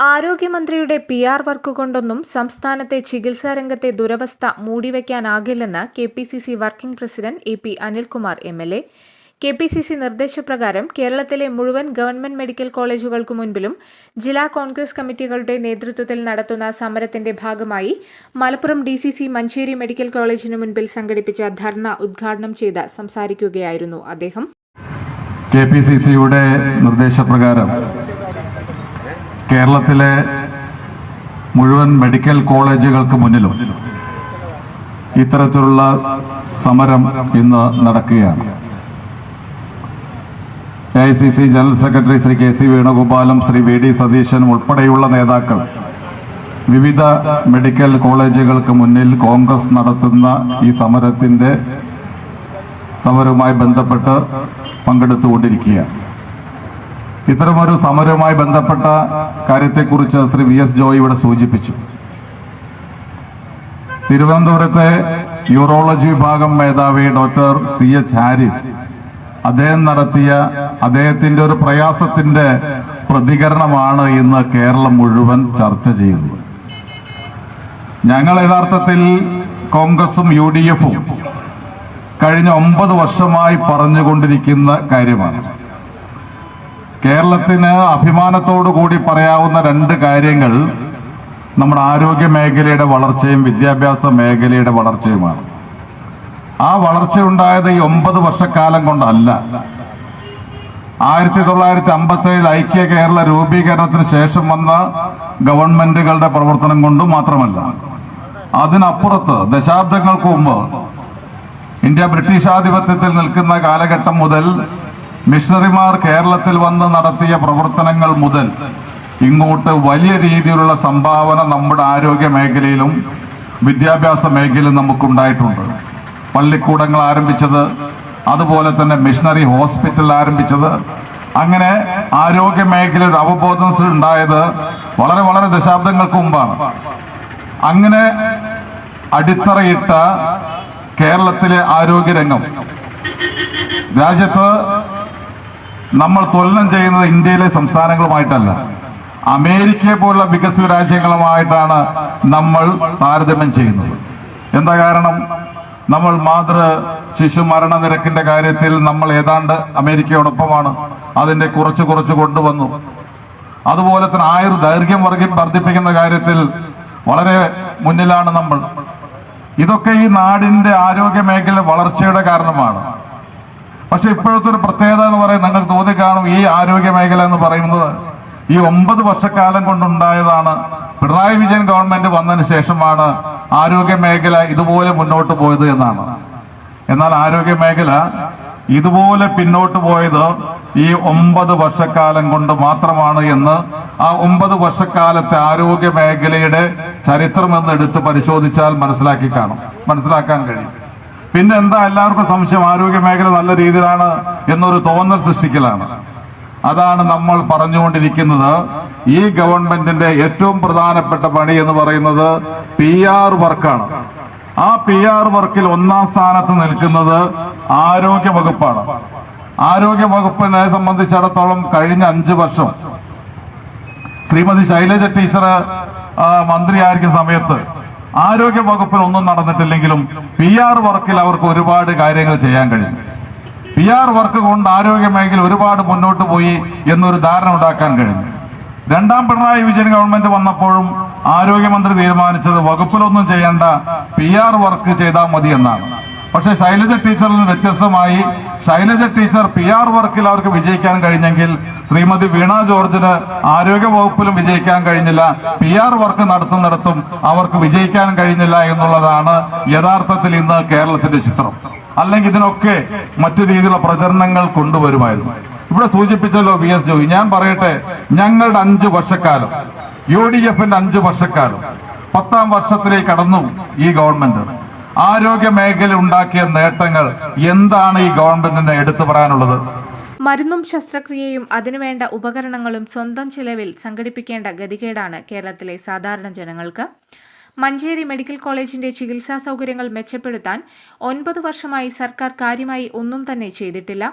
ആരോഗ്യമന്ത്രിയുടെ P R work കൊണ്ടൊന്നും സംസ്ഥാനത്തെ ചികിത്സാ രംഗത്തെ ദുരവസ്ഥ മൂടിവെക്കാനാകില്ലെന്ന് K P C C working president A P Anilkumar M L A. K P C C നിർദ്ദേശപ്രകാരം കേരളത്തിലെ മുഴുവൻ ഗവൺമെന്റ് മെഡിക്കൽ കോളേജുകൾക്കു മുൻപിലും ജില്ലാ കോൺഗ്രസ് കമ്മിറ്റികളുടെ നേതൃത്വത്തിൽ നടത്തുന്ന സമരത്തിന്റെ ഭാഗമായി Malappuram D C C Manjeri medical കോളേജിന് മുൻപിൽ സംഘടിപ്പിച്ച ധർണ ഉദ്ഘാടനം ചെയ്ത് സംസാരിക്കുകയായിരുന്നു അദ്ദേഹം. കെ പി സി സിയുടെ നിർദ്ദേശപ്രകാരം കേരളത്തിലെ മുഴുവൻ മെഡിക്കൽ കോളേജുകൾക്ക് മുന്നിലും ഇത്തരത്തിലുള്ള സമരം ഇന്ന് നടക്കുകയാണ്. A I C C general secretary Shri K C വേണുഗോപാലും Shri V D സതീശനും ഉൾപ്പെടെയുള്ള നേതാക്കൾ വിവിധ മെഡിക്കൽ കോളേജുകൾക്ക് മുന്നിൽ കോൺഗ്രസ് നടത്തുന്ന ഈ സമരത്തിന്റെ സമരവുമായി ബന്ധപ്പെട്ട് പങ്കെടുത്തുകൊണ്ടിരിക്കുകയാണ്. ഇത്തരമൊരു സമരവുമായി ബന്ധപ്പെട്ട കാര്യത്തെക്കുറിച്ച് ശ്രീ വി എസ് ജോയ് ഇവിടെ സൂചിപ്പിച്ചു. തിരുവനന്തപുരത്തെ യൂറോളജി വിഭാഗം മേധാവി ഡോക്ടർ സി എച്ച് ഹാരിസ് അദ്ദേഹം നടത്തിയ അദ്ദേഹത്തിന്റെ ഒരു പ്രയാസത്തിന്റെ പ്രതികരണമാണ് ഇന്ന് കേരളം മുഴുവൻ ചർച്ച ചെയ്യുന്നത്. ഞങ്ങൾ യഥാർത്ഥത്തിൽ കോൺഗ്രസും യു ഡി എഫും കഴിഞ്ഞ ഒമ്പത് വർഷമായി പറഞ്ഞുകൊണ്ടിരിക്കുന്ന കാര്യമാണ്. കേരളത്തിന് അഭിമാനത്തോടു കൂടി പറയാവുന്ന രണ്ട് കാര്യങ്ങൾ നമ്മുടെ ആരോഗ്യ മേഖലയുടെ വളർച്ചയും വിദ്യാഭ്യാസ മേഖലയുടെ വളർച്ചയുമാണ്. ആ വളർച്ച ഉണ്ടായത് ഈ ഒമ്പത് വർഷക്കാലം കൊണ്ടല്ല. ആയിരത്തി തൊള്ളായിരത്തി അമ്പത്തി ഏഴിൽ ഐക്യ കേരള രൂപീകരണത്തിന് ശേഷം വന്ന ഗവൺമെന്റുകളുടെ പ്രവർത്തനം കൊണ്ടും മാത്രമല്ല അതിനപ്പുറത്ത് ദശാബ്ദങ്ങൾക്ക് മുമ്പ് ഇന്ത്യ ബ്രിട്ടീഷ് ആധിപത്യത്തിൽ നിൽക്കുന്ന കാലഘട്ടം മുതൽ മിഷണറിമാർ കേരളത്തിൽ വന്ന് നടത്തിയ പ്രവർത്തനങ്ങൾ മുതൽ ഇങ്ങോട്ട് വലിയ രീതിയിലുള്ള സംഭാവന നമ്മുടെ ആരോഗ്യ മേഖലയിലും വിദ്യാഭ്യാസ മേഖലയിലും നമുക്കുണ്ടായിട്ടുണ്ട്. പള്ളിക്കൂടങ്ങൾ ആരംഭിച്ചത് അതുപോലെ തന്നെ മിഷണറി ഹോസ്പിറ്റൽ ആരംഭിച്ചത്. അങ്ങനെ ആരോഗ്യ മേഖലയുടെ അവബോധം ഉണ്ടായത് വളരെ വളരെ ദശാബ്ദങ്ങൾക്ക് മുമ്പാണ്. അങ്ങനെ അടിത്തറയിട്ട കേരളത്തിലെ ആരോഗ്യരംഗം. രാജ്യത്ത് നമ്മൾ തുലനം ചെയ്യുന്നത് ഇന്ത്യയിലെ സംസ്ഥാനങ്ങളുമായിട്ടല്ല. അമേരിക്കയെ പോലുള്ള വികസിത രാജ്യങ്ങളുമായിട്ടാണ് നമ്മൾ താരതമ്യം ചെയ്യുന്നത്. എന്താ കാരണം? നമ്മൾ മാതൃ ശിശു മരണ നിരക്കിന്റെ കാര്യത്തിൽ നമ്മൾ ഏതാണ്ട് അമേരിക്കയോടൊപ്പമാണ്. അതിന്റെ കുറച്ച് കുറച്ച് കൊണ്ടുവന്നു. അതുപോലെ തന്നെ ആയുർ ദൈർഘ്യം വർഗം വർദ്ധിപ്പിക്കുന്ന കാര്യത്തിൽ വളരെ മുന്നിലാണ് നമ്മൾ. ഇതൊക്കെ ഈ നാടിന്റെ ആരോഗ്യ മേഖല വളർച്ചയുടെ കാരണമാണ്. പക്ഷെ ഇപ്പോഴത്തെ ഒരു പ്രത്യേകത എന്ന് പറയുന്നത് നിങ്ങൾ തോന്നി കാണും ഈ ആരോഗ്യ മേഖല എന്ന് പറയുന്നത് ഈ ഒമ്പത് വർഷക്കാലം കൊണ്ടുണ്ടായതാണ്. പിണറായി വിജയൻ ഗവൺമെന്റ് വന്നതിന് ശേഷമാണ് ആരോഗ്യ മേഖല ഇതുപോലെ മുന്നോട്ട് പോയത് എന്നാണ്. എന്നാൽ ആരോഗ്യ മേഖല ഇതുപോലെ പിന്നോട്ട് പോയത് ഈ ഒമ്പത് വർഷക്കാലം കൊണ്ട് മാത്രമാണ് എന്ന് ആ ഒമ്പത് വർഷക്കാലത്തെ ആരോഗ്യ മേഖലയുടെ ചരിത്രം എന്ന് എടുത്ത് പരിശോധിച്ചാൽ മനസ്സിലാക്കി കാണും. മനസ്സിലാക്കാൻ കഴിയും. പിന്നെ എന്താ എല്ലാവർക്കും സംശയം? ആരോഗ്യ മേഖല നല്ല രീതിയിലാണ് എന്നൊരു തോന്നൽ സൃഷ്ടിക്കലാണ്. അതാണ് നമ്മൾ പറഞ്ഞുകൊണ്ടിരിക്കുന്നത്. ഈ ഗവൺമെന്റിന്റെ ഏറ്റവും പ്രധാനപ്പെട്ട പണി എന്ന് പറയുന്നത് പി ആർ വർക്കാണ്. ആ പി ആർ വർക്കിൽ ഒന്നാം സ്ഥാനത്ത് നിൽക്കുന്നത് ആരോഗ്യ വകുപ്പാണ്. ആരോഗ്യ വകുപ്പിനെ സംബന്ധിച്ചിടത്തോളം കഴിഞ്ഞ അഞ്ചു വർഷം ശ്രീമതി ശൈലജ ടീച്ചർ മന്ത്രിയായിരിക്കുന്ന സമയത്ത് ആരോഗ്യ വകുപ്പിൽ ഒന്നും നടന്നിട്ടില്ലെങ്കിലും പി ആർ വർക്കിൽ അവർക്ക് ഒരുപാട് കാര്യങ്ങൾ ചെയ്യാൻ കഴിയും പി ആർ വർക്ക് കൊണ്ട് ആരോഗ്യ മേഖല ഒരുപാട് മുന്നോട്ട് പോയി എന്നൊരു ധാരണ ഉണ്ടാക്കാൻ കഴിഞ്ഞു. രണ്ടാം പിണറായി വിജയൻ ഗവൺമെന്റ് വന്നപ്പോഴും ആരോഗ്യമന്ത്രി തീരുമാനിച്ചത് വകുപ്പിലൊന്നും ചെയ്യേണ്ട പി ആർ വർക്ക് ചെയ്താൽ മതി എന്നാണ്. പക്ഷെ ശൈലജ ടീച്ചറിൽ നിന്ന് വ്യത്യസ്തമായി ശൈലജ ടീച്ചർ പി ആർ വർക്കിൽ അവർക്ക് വിജയിക്കാൻ കഴിഞ്ഞെങ്കിൽ ശ്രീമതി വീണ ജോർജിന് ആരോഗ്യ വകുപ്പിലും വിജയിക്കാൻ കഴിഞ്ഞില്ല. പി ആർ വർക്ക് നടത്തുന്നിടത്തും അവർക്ക് വിജയിക്കാൻ കഴിഞ്ഞില്ല എന്നുള്ളതാണ് യഥാർത്ഥത്തിൽ ഇന്ന് കേരളത്തിന്റെ ചിത്രം. അല്ലെങ്കിൽ ഇതിനൊക്കെ മറ്റു രീതിയിലുള്ള പ്രചരണങ്ങൾ കൊണ്ടുവരുമായിരുന്നു. ഇവിടെ സൂചിപ്പിച്ചല്ലോ വി എസ് ജോയി. ഞാൻ പറയട്ടെ ഞങ്ങളുടെ അഞ്ചു വർഷക്കാലം യു ഡി എഫിന്റെ അഞ്ചു വർഷക്കാലം പത്താം വർഷത്തിലേക്ക് കടന്നു ഈ ഗവൺമെന്റ്. ആരോഗ്യ മേഖല ഉണ്ടാക്കിയ നേട്ടങ്ങൾ എന്താണ് ഈ ഗവൺമെന്റിന് എടുത്തു പറയാനുള്ളത്? മരുന്നും ശസ്ത്രക്രിയയും അതിനുവേണ്ട ഉപകരണങ്ങളും സ്വന്തം ചിലവിൽ സംഘടിപ്പിക്കേണ്ട ഗതികേടാണ് കേരളത്തിലെ സാധാരണ ജനങ്ങൾക്ക്. മഞ്ചേരി മെഡിക്കൽ കോളേജിന്റെ ചികിത്സാ സൗകര്യങ്ങൾ മെച്ചപ്പെടുത്താൻ ഒൻപത് വർഷമായി സർക്കാർ കാര്യമായി ഒന്നും തന്നെ ചെയ്തിട്ടില്ല.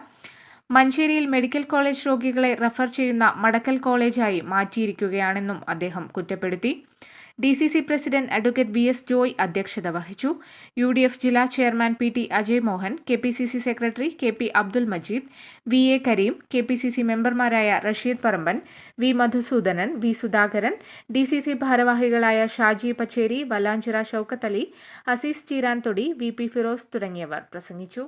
മഞ്ചേരിയിൽ മെഡിക്കൽ കോളേജ് രോഗികളെ റഫർ ചെയ്യുന്ന മടക്കൽ കോളേജായി മാറ്റിയിരിക്കുകയാണെന്നും അദ്ദേഹം കുറ്റപ്പെടുത്തി. D C C president advocate V S Joy അധ്യക്ഷത വഹിച്ചു. യു ഡി എഫ് ജില്ലാ chairman P T Ajay Mohan K P C C secretary K P Abdul Majeed V A Kareem K P C C മെമ്പർമാരായ Rasheed Paramban V Madhusoodanan V Sudhakaran D C C ഭാരവാഹികളായ Shaji Pacheri Valanchira Shoukath Ali Azeez Cheeranthodi V P Firoz തുടങ്ങിയവർ പ്രസംഗിച്ചു.